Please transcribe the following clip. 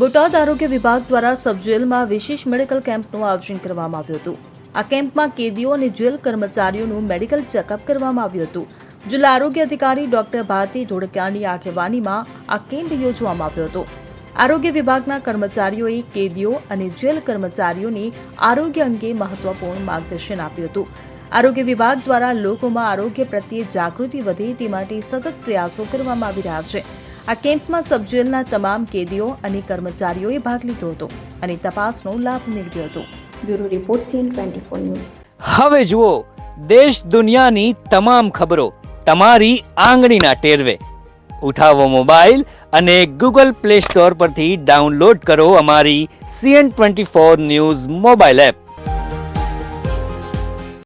બોટાદ આરોગ્ય વિભાગ દ્વારા સબજેલમાં વિશેષ મેડિકલ કેમ્પનું આયોજન કરવામાં આવ્યું હતું. આ કેમ્પમાં કેદીઓ અને જેલ કર્મચારીઓનું મેડિકલ ચેકઅપ કરવામાં આવ્યું હતું. જિલ્લા આરોગ્ય અધિકારી ડોક્ટર ભારતી ધોળકિયાની આગેવાનીમાં આ કેમ્પ યોજવામાં આવ્યો હતો. આરોગ્ય વિભાગના કર્મચારીઓએ કેદીઓ અને જેલ કર્મચારીઓને આરોગ્ય અંગે મહત્વપૂર્ણ માર્ગદર્શન આપ્યું હતું. આરોગ્ય વિભાગ દ્વારા લોકોમાં આરોગ્ય પ્રત્યે જાગૃતિ વધે તે માટે સતત પ્રયાસો કરવામાં આવી રહ્યા છે. આ કેમ્પમાં સબજેલના તમામ કેદીઓ અને કર્મચારીઓએ ભાગ લીધો હતો અને તપાસનો લાભ મેળવ્યો હતો. Bureau report CN twenty four news. હવે જુઓ દેશ દુનિયાની તમામ ખબરો તમારી આંગળીના ટેરવે. ઉઠાવો મોબાઈલ અને ગૂગલ પ્લે સ્ટોર પરથી ડાઉનલોડ કરો અમારી CN twenty four news mobile app.